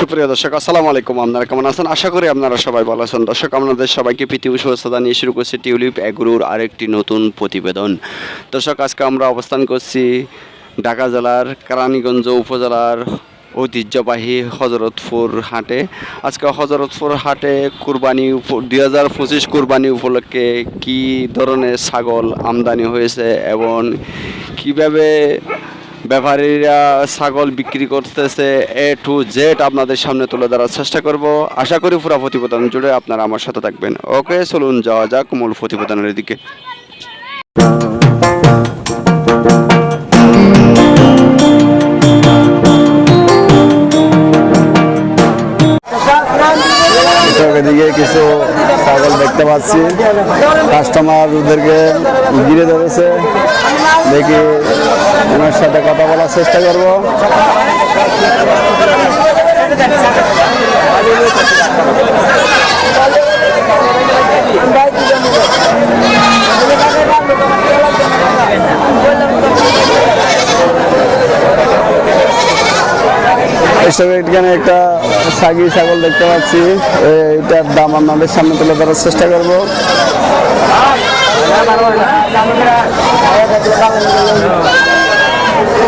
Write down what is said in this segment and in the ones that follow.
সুপ্রিয় দর্শক, আসসালামু আলাইকুম। আপনারা কেমন আছেন? আশা করি আপনারা সবাই ভালো আছেন। দর্শক, আপনাদের সবাইকে পৃথিবী শুভেচ্ছা নিয়ে শুরু করছি টিউলিপ এগ্রুর আরেকটি নতুন প্রতিবেদন। দর্শক, আজকে আমরা অবস্থান করছি ঢাকা জেলার কেরানীগঞ্জ উপজেলার ঐতিহ্যবাহী হজরতপুর হাটে। আজকে হজরতপুর হাটে কুরবানি দুই হাজার পঁচিশ কুরবানি উপলক্ষে কী ধরনের ছাগল আমদানি হয়েছে এবং কীভাবে ব্যাপারীরা ছাগল বিক্রি করতেছে এ টু জেড আপনাদের সামনে তুলে ধরার চেষ্টা করব। আশা করি পুরো প্রতিবেদন জুড়ে আপনারা আমার সাথে থাকবেন। ওকে, চলুন যাওয়া যাক মূল প্রতিবেদনের দিকে। এদিকে কিছু ছাগল দেখতে পাচ্ছি। কাস্টমার ওদেরকে ঘিরে ধরেছে। দেখি ওনার সাথে কথা বলার চেষ্টা করব একটা সাগি ছাগল দেখতে পাচ্ছি এটার দাম আপনাদের সামনে তুলে ধরার চেষ্টা করব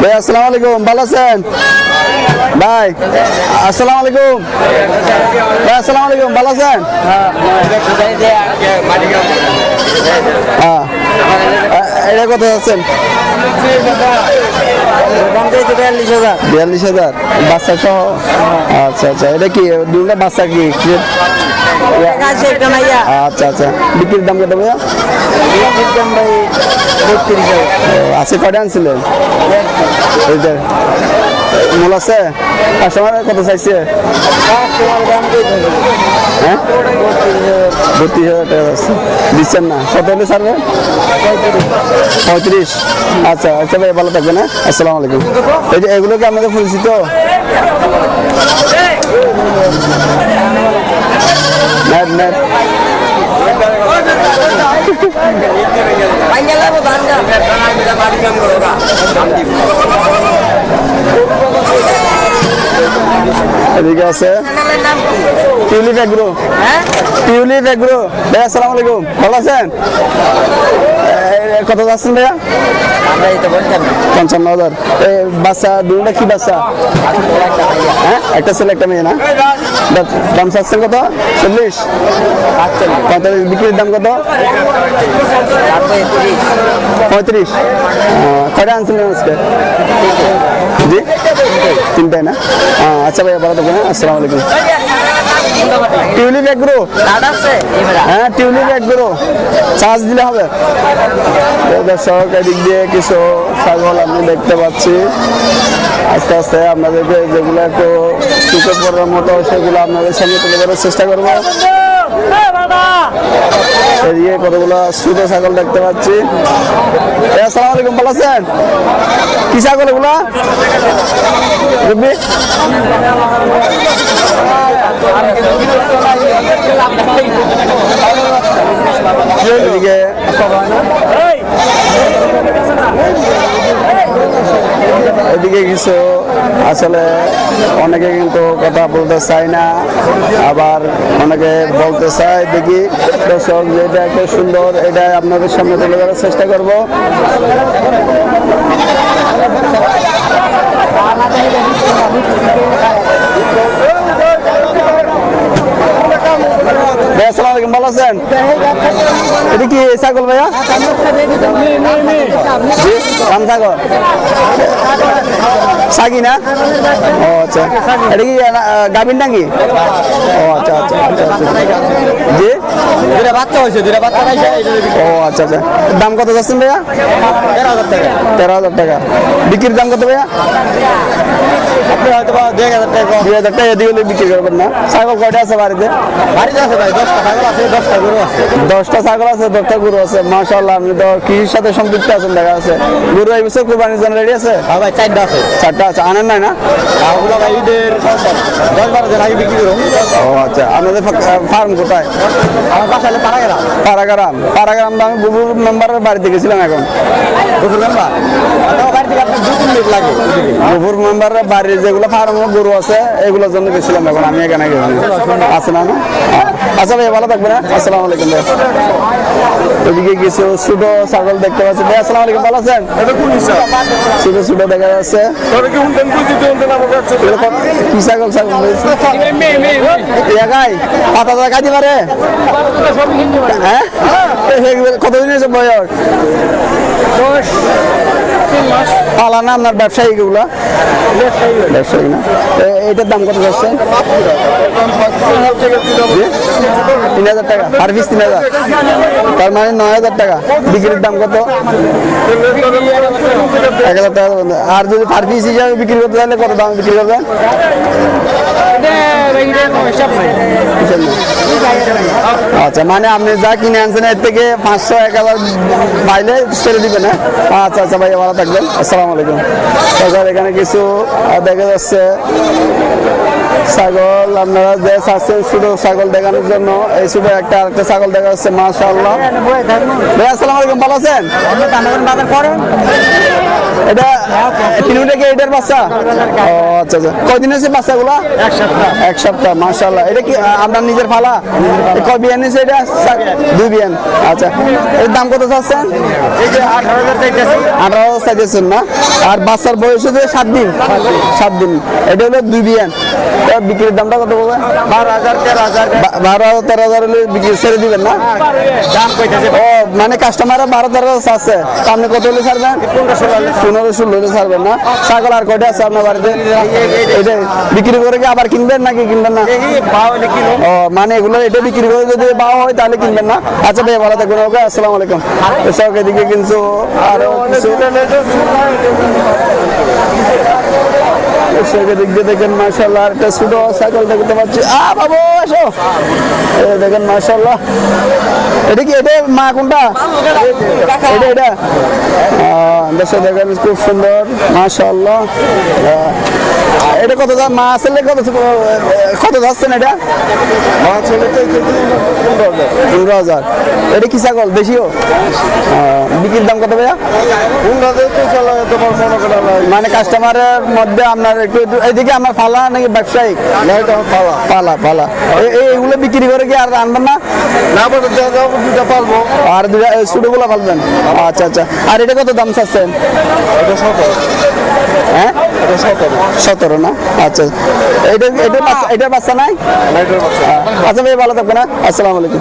ভাই আসসালামু আলাইকুম ভালো আছেন? ভাই আসসালামু আলাইকুম। ভাই আসসালামু আলাইকুম ভালো আছেন? হ্যাঁ। এটা কত আছেন বিয়াল্লিশ হাজার। বাচ্চা সহ? আচ্ছা আচ্ছা। এটা কি দুটা বাচ্চা কি? আচ্ছা আচ্ছা। বিক্রির দাম কত ভাইয়া? ও, আছে কয়টা আনছিলেন? মূল আছে? কাস্টমার কত চাইছে? হ্যাঁ? বত্রিশ হাজার টাকা আছে। দিচ্ছেন না? কত হলে ছাড়বে পঁয়ত্রিশ। আচ্ছা আচ্ছা ভাই ভালো থাকবেন হ্যাঁ? আসসালামু আলাইকুম। এই যে এগুলো কি আপনাদের পরিচিত নেট নেট। ধান এদিকে আছে। Tulip Agro. Tulip Agro. ভাই আসসালামু আলাইকুম। ভালো আছেন? কত যাচ্ছেন ভাইয়া? পঞ্চান্ন। হাজার। বাচ্চা দুটা কি বাচ্চা? হ্যাঁ একটা ছেলে একটা মেয়ে না? দাম চাচ্ছেন কত? চল্লিশ। পঁয়তাল্লিশ। বিক্রির দাম কত? পঁয়ত্রিশ। কয়টা আনছিলেন আজকে? জি? তিনটাই না? আচ্ছা ভাইয়া ভালো থাকবেন হ্যাঁ? আসসালামু আলাইকুম। টিউলিপ এগ্রো হ্যাঁ টিউলিপ এগ্রো চার্জ দিলে হবে। দর্শক এদিক দিয়ে কিছু ছাগল আমি দেখতে পাচ্ছি। আস্তে আস্তে আপনাদেরকে যেগুলো একটু চুকে পড়ার মতো সেগুলো আপনাদের সামনে তুলে ধরার চেষ্টা করব। এদিকে কতগুলো ছোট ছাগল দেখতে পাচ্ছি। আসসালামু আলাইকুম, ভালো আছেন? কি ছাগল এগুলা? এদিকে এদিকে কিছু আসলে অনেকে কিন্তু কথা বলতে চায় না, আবার অনেকে বলতে চায়, দেখি দর্শক যেটা একটা সুন্দর, এটা আপনাদের সামনে তুলে ধরার চেষ্টা করব। ভাই, আসসালামু আলাইকুম ভালো আছেন? এটা কি ছাগল ভাইয়া? জি, ছাগল? সাগি না? ও আচ্ছা। এটা কি নাকি? ও আচ্ছা আচ্ছা আচ্ছা আচ্ছা। জি? দুটা বাচ্চা হয়েছে দুটা বাচ্চা ও আচ্ছা আচ্ছা। দাম কত যাচ্ছেন ভাইয়া? তেরো হাজার টাকা। তেরো হাজার টাকা। বিক্রির দাম কত ভাইয়া? আপনি হয়তো দুই হাজার টাকা দুই হাজার টাকা হলে বিক্রি করবেন না। ছাগল কয়টা আছে বাড়িতে? বাড়িতে আছে আছে দশটা আছে। ছাগল আছে দশটা গরু আছে মাশাল্লাহ আপনি তো কৃষির সাথে সম্পৃক্ত আছেন দেখা আছে গরু এই বছর কোরবানির জন্য রেডি আছে? হ্যাঁ ভাই চারটা আছে। চারটা আছে আনেন নাই না? আর ওগুলো ভাই ঈদের দশ বারো দিন আগে বিক্রি করুন। ও আচ্ছা আপনাদের ফার্ম কোথায়? আমার বাসা হলে পাড়া পাড়াগ্রাম। পাড়াগ্রাম আমি বুবুর মেম্বারের বাড়িতে গেছিলাম এখন। মেম্বার মেম্বারের বাড়ির যেগুলো ফার্ম গরু আছে এগুলোর জন্য গেছিলাম এখন আমি এখানে গেলাম। আছে না না? আচ্ছা ভাই ভালো থাকবেন হ্যাঁ? আসসালামু আলাইকুম ভাই কিছু ছোট ছাগল দেখতে পাচ্ছি। ভাই আসসালামু আলাইকুম ভালো আছেন? ছোট ছোট দেখা যাচ্ছে। কি ছাগল ছাগল একাই পাতা দাদা খাইতে পারে হ্যাঁ? কতদিন হয়েছে বয়স পালা আপনার ব্যবসায়ী এগুলা? ব্যবসায়ী না। এটার দাম কত যাচ্ছে? তিন হাজার টাকা। আর পিস তিন হাজার। তার মানে নয় হাজার টাকা। বিক্রির দাম কত? এক হাজার টাকা। আর যদি পার পিস হিসাবে বিক্রি করতে চাইলে কত দাম বিক্রি করবেন। আচ্ছা মানে আপনি যা কিনে আনছেন এর থেকে পাঁচশো এক হাজার পাইলে ছেড়ে দিবেন হ্যাঁ? আচ্ছা আচ্ছা ভাইয়া ভালো থাকবেন। আসসালামু আলাইকুম। তাছাড়া এখানে কিছু দেখা যাচ্ছে ছাগল আপনারা যে চাচ্ছেন শুধু ছাগল দেখানোর জন্য এই শুধু একটা আরেকটা ছাগল দেখা যাচ্ছে মাশাআল্লাহ। ভাই আসসালামু আলাইকুম ভালো আছেন? এটা তিনটা কি এটার বাচ্চা? ও আচ্ছা আচ্ছা। কয়দিন হয়েছে বাচ্চাগুলা? এক সপ্তাহ। এক সপ্তাহ মাশাআল্লাহ। এটা কি আপনার নিজের ফালা? কয় বিয়ান এটা? দুই বিয়ান। আচ্ছা। এর দাম কত চাচ্ছেন? আঠারো হাজার চাইতেছেন না? আর বাচ্চার বয়স হচ্ছে সাত দিন। সাত দিন। এটা হলো দুই বিয়ান। বিক্রির দামটা কত বারো হাজার তেরো হাজার। বারো হাজার তেরো হাজার হলে বিক্রি ছেড়ে দিবেন না? ও মানে কাস্টমাররা বারো তেরো হাজার আছে আপনি কত হলে ছাড়বেন? পনেরো ষোলো হলে। ছাড়বেন না? ছাগল আর কয়টা আছে আপনার বাড়িতে? এটা বিক্রি করে কি আবার কিনবেন নাকি কিনবেন না? ও মানে এগুলো এটা বিক্রি করে যদি বাও হয় তাহলে কিনবেন না? আচ্ছা ভাই ভালো থাকবেন ওকে? আসসালামু আলাইকুম। এসব এদিকে কিন্তু আরও কিছু এদিক দিয়ে দেখেন মার্শাল্লাহ একটা ছোট সাইকেল দেখতে পাচ্ছি। আ বাবু এসো। দেখেন মার্শাল্লাহ এটা কি এটা মা কোনটা? এটা এটা। দেশে দেখেন খুব সুন্দর মাশাল্লাহ এটা কত দাম? মা আসলে কত কত যাচ্ছেন এটা? পনেরো হাজার। এটা কি ছাগল? আহ, বিক্রির দাম কত ভাইয়া? মনে মানে কাস্টমারের মধ্যে আপনার একটু এইদিকে আমার ফালা নাকি ব্যবসায়িক? পাওয়া পালা পালা এ- এ- বিক্রি করে কি আর আনবেন না? না দুটা আর দুটা ছোটগুলো ফালবেন আচ্ছা আচ্ছা। আর এটা কত দাম চাচ্ছেন এটা সতেরো। হ্যাঁ না? আচ্ছা এটা এটা বাচ্চা নাই? আচ্ছা ভাই ভালো থাকবেন হ্যাঁ? আসসালামু আলাইকুম।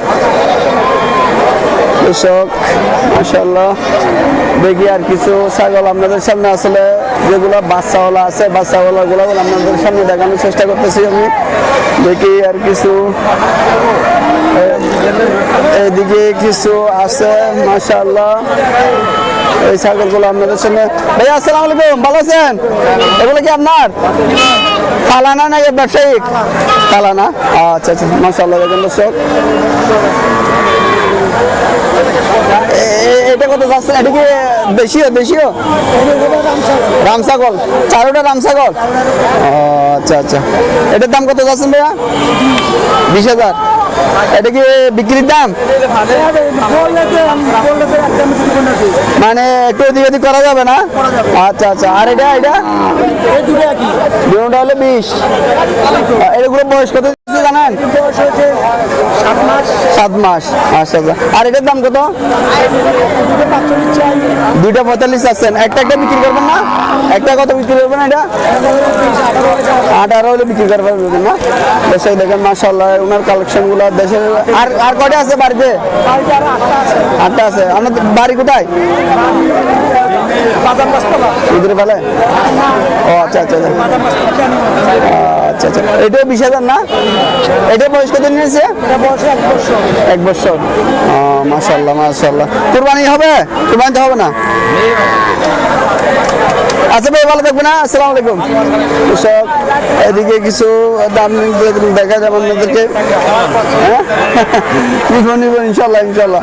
কৃষক মাসাল্লাহ দেখি আর কিছু ছাগল আপনাদের সামনে আসলে যেগুলো বাচ্চাওয়ালা আছে বাচ্চাওয়ালা গুলো আপনাদের সামনে দেখানোর চেষ্টা করতেছি আমি। দেখি আর কিছু এদিকে কিছু আছে মাসাল্লাহ এই ছাগলগুলো আপনাদের সামনে ভাই, আসসালামু আলাইকুম, ভালো আছেন? এগুলো কি আপনার? ফালানা না ব্যবসায়িক? ফালানা? আচ্ছা আচ্ছা মাসাল্লাহ দেখেন দর্শক। এটা কত যাচ্ছে? এটা কি দেশীয় দেশীয়? রাম ছাগল চারোটা রাম ও, আচ্ছা আচ্ছা। এটার দাম কত যাচ্ছেন ভাইয়া? বিশ হাজার। এটা কি বিক্রির দাম? মানে একটু এদিক ওদিক করা যাবে না? আচ্ছা আচ্ছা। আর এটা এটা? দুটা হলো বিশ। এগুলো বয়স কত পঁয়তাল্লিশ আছেন। একটা একটা বিক্রি করবেন না? একটা কত বিক্রি করবেন এটা? আঠারো হলে বিক্রি করবেন না? দেশে দেখেন মাসাল্লাহ ওনার আর আর কয়টা আছে বাড়িতে? আটটা আছে। আপনার বাড়ি কোথায়? ইঁদুরে ফেলে ও আচ্ছা আচ্ছা আচ্ছা। আচ্ছা আচ্ছা। এটাও বিশ হাজার না? এটা বয়স কত নিয়েছে? এক বছর। ও মাশাল্লাহ মাশাল্লাহ কুরবানি হবে? কুরবানি তো হবে না? আচ্ছা ভাই ভালো থাকবে না আসসালামু আলাইকুম। কৃষক এদিকে কিছু দাম দেখা যাবে আপনাদেরকে। হ্যাঁ? নিব নিব ইনশাল্লাহ ইনশাল্লাহ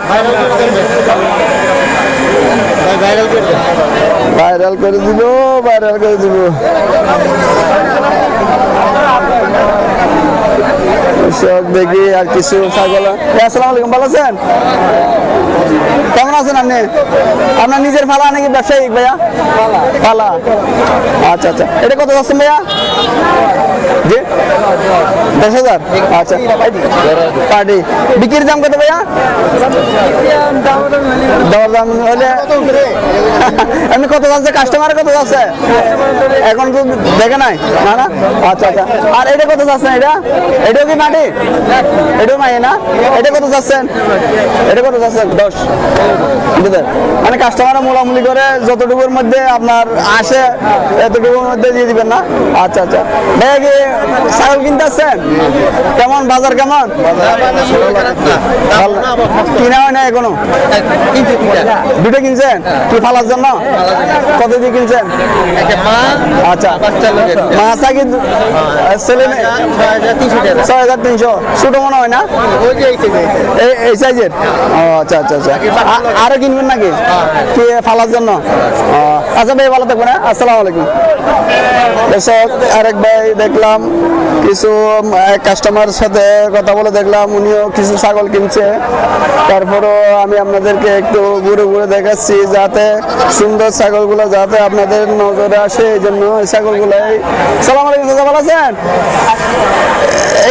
ভাইরাল করে দিব ভাইরাল করে দিব। Obrigado. কৃষক দেখি আর কিছু ভালো আছেন? কেমন আছেন আপনি? আপনার নিজের ফালা নাকি ব্যবসায়িক ভাইয়া? ফালা। আচ্ছা আচ্ছা। এটা কত ভাইয়া? আচ্ছা। বিক্রির দাম কত ভাইয়া? দাম কত যাচ্ছে? কাস্টমার কত যাচ্ছে? এখন তো দেখে নাই। আচ্ছা আচ্ছা। আর এটা কত যাচ্ছেন এটা এটাও কি মাটি এটাও মাটি না? এটা কত যাচ্ছেন এটা কত যাচ্ছেন দশ। বুঝলেন মানে কাস্টমার মোলামুলি করে যতটুকুর মধ্যে আপনার আসে এতটুকুর মধ্যে দিয়ে দিবেন না? আচ্ছা আচ্ছা। ভাইয়া কি ছাগল কিনতে আসছেন? কেমন? বাজার কেমন? কিনা হয় না এখনও? দুটো কিনছেন? কি ফালার জন্য? কত দিয়ে কিনছেন? আচ্ছা। মাছ কি ছেলে ছয় হাজার তিনশো। ছোট মনে হয় না? এই এই সাইজের ও আচ্ছা আচ্ছা আচ্ছা। আরও কিনবেন নাকি? কি ফালার জন্য? আচ্ছা ভাই ভালো থাকবেন হ্যাঁ? আসসালামু আলাইকুম। দর্শক আরেক ভাই দেখলাম কিছু কাস্টমার সাথে কথা বলে দেখলাম উনিও কিছু ছাগল কিনছে। তারপরও আমি আপনাদেরকে একটু ঘুরে ঘুরে দেখাচ্ছি যাতে সুন্দর ছাগলগুলো যাতে আপনাদের নজরে আসে এই জন্য এই ছাগলগুলাই। সালাম আলাইকুম ভালো আছেন?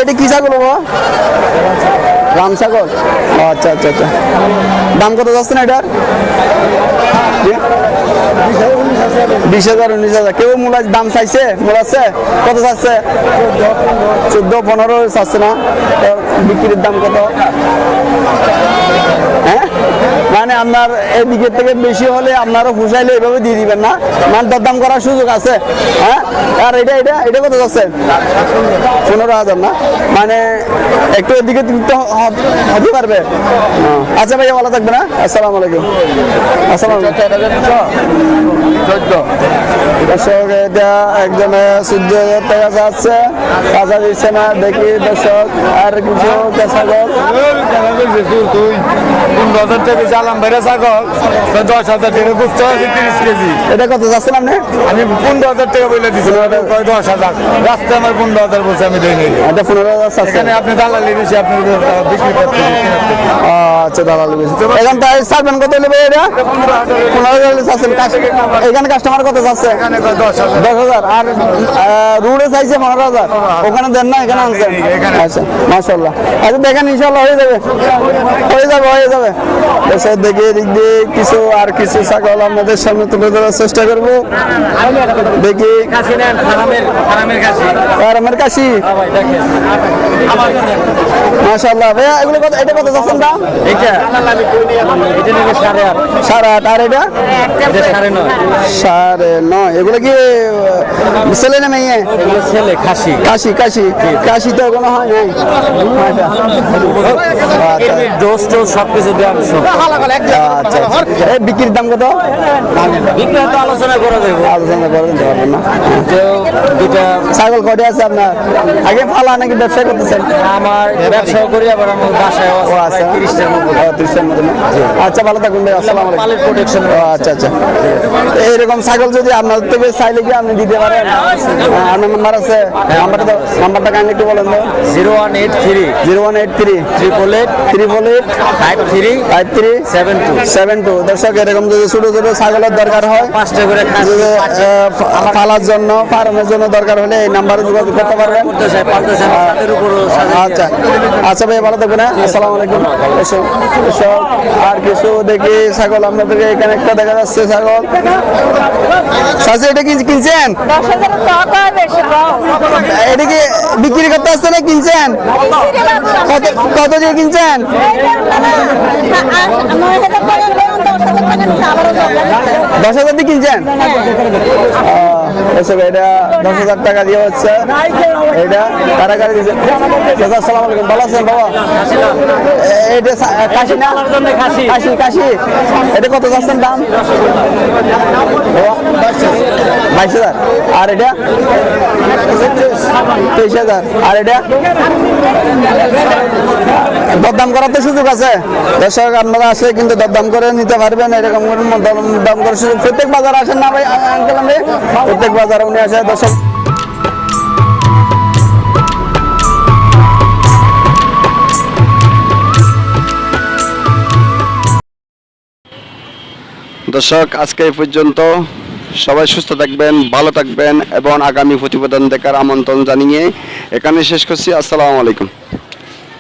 এটা কি ছাগল বাবা? রাম ছাগল আচ্ছা আচ্ছা আচ্ছা। দাম কত যাচ্ছে না এটার? বিশ হাজার, উনিশ হাজার। কেউ মোলা দাম চাইছে? মোলাচ্ছে কত চাচ্ছে? চোদ্দ, পনেরো চাচ্ছে না। বিক্রির দাম কত? হ্যাঁ? মানে আপনার এদিকের থেকে বেশি হলে আপনারও ফুসাইলে এভাবে দিয়ে দিবেন না। মানে দরদাম করার সুযোগ আছে হ্যাঁ? আর এটা এটা এটা কত যাচ্ছে? পনেরো হাজার না? মানে একটু এদিকে তৃপ্ত হতে পারবে। হ্যাঁ। আচ্ছা ভাইয়া ভালো থাকবে না আসসালামু আলাইকুম। আসসালাম চোদ্দ। দর্শক এটা একজনে চোদ্দ হাজার টাকা চাচ্ছে কাঁচা দিচ্ছে না দেখি দর্শক আর কিছু কেঁচাগর তুই পনেরো হাজার টাকা চালাম বেড়ে ছাগল দশ হাজার টাকা বুঝতে আছে তিরিশ কেজি এটা কত যাচ্ছেন আপনি আমি পনেরো হাজার। টাকা বলে দিচ্ছি দশ হাজার? আমার পনেরো হাজার বলছে আমি দেই নাই। এটা পনেরো হাজার এখানে আপনি দালালি বেশি আপনি আহ, বিক্রি করতে আচ্ছা দালাল বেশি। কত নেবে এটা? পনেরো হাজার। এখানে কাস্টমার কত চাচ্ছে এখানে দশ হাজার? আর রুড়ে চাইছে পনেরো হাজার। ওখানে দেন না এখানে আনছেন। আচ্ছা মাসাল্লাহ আচ্ছা দেখেন ইনশাল্লাহ হয়ে যাবে। হয়ে যাবে হয়ে যাবে। এসে দেখে এদিক দিয়ে কিছু আর কিছু ছাগল আপনাদের সামনে তুলে ধরার চেষ্টা করব। দেখি। আর কাশি। মাসাল্লাহ ভাইয়া এগুলো কত এটা কত যাচ্ছেন দাম? সাড়ে আট। আর এটা? সাড়ে নয়। এগুলো কি ছেলে না মেয়ে? ছেলে খাসি। কাশি কাশি কাশি তো এখনও হয় নাই। আচ্ছা। ডোজ টোজ সব কিছু দেওয়া আচ্ছা আচ্ছা। বিক্রির দাম কত? বিক্রি আলোচনা করা যাবে আলোচনা করে দিতে পারবেন না। দুটা ছাগল কয়টা আছে আপনার? আগে ফালা নাকি ব্যবসা করতেছেন? আমার ব্যবসা করি আবার আমার বাসায় ও আচ্ছা। তিরিশটার তিরিশটার আচ্ছা ভালো থাকুন ভাই আসসালামু আলাইকুম। প্রোটেকশন আচ্ছা আচ্ছা। এইরকম ছাগল যদি আপনার থেকে চাইলে কি আপনি দিতে পারেন? হ্যাঁ, আপনার নাম্বার আছে। নাম্বারটা দাও। নাম্বারটা কাইন্ডলি একটু বলেন তো। Zero one eight three. Zero one eight three. Triple eight triple eight five three five three seven two seven two দর্শক এরকম যদি ছোট ছোট ছাগলের দরকার হয় পাঁচটা করে ফালার জন্য ফার্মের জন্য দরকার হলে এই নাম্বারে যোগাযোগ করতে পারবেন। আচ্ছা। আচ্ছা ভাই ভালো থাকবেন হ্যাঁ? আসসালামু আলাইকুম। আর কিছু দেখি ছাগল আপনাদেরকে এখানে একটা দেখা যাচ্ছে ছাগল। চাচা এটা কি কিনছেন? এটা কি বিক্রি করতে আসছে না কিনছেন? কত দিয়ে কিনছেন? দশ হাজার দিয়ে কিনছেন? এটা দশ হাজার টাকা দিয়ে হচ্ছে। এটা সালাম ভালো আছেন বাবা? এটা কাশি কাশি কাশি। এটা কত যাচ্ছেন দাম? বাইশ হাজার। আর এটা? তেইশ হাজার। আর এটা? দরদাম করার তো সুযোগ আছে। দর্শক, আপনারা আসে কিন্তু দরদাম করে নিতে পারবেন, এরকম করে দর- দাম করার সুযোগ। প্রত্যেক বাজার আসেন না ভাই, আঙ্কেল আমি? প্রত্যেক বাজারে উনি আসে, দর্শক। দর্শক, আজকে এই পর্যন্ত সবাই সুস্থ থাকবেন, ভালো থাকবেন এবং আগামী প্রতিবেদন দেখার আমন্ত্রণ জানিয়ে এখানে শেষ করছি। আসসালামু আলাইকুম।